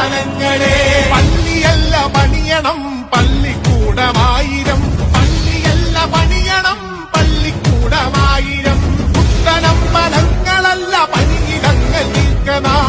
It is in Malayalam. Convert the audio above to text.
ഗാനങ്ങളെ. പള്ളിയല്ല പണിയണം പള്ളിക്കൂടമായിരം. പള്ളിയല്ല പണിയണം പള്ളിക്കൂടമായിരം. പുത്തനം പലങ്ങളല്ല പനിയിടങ്ങൾ നീക്കണം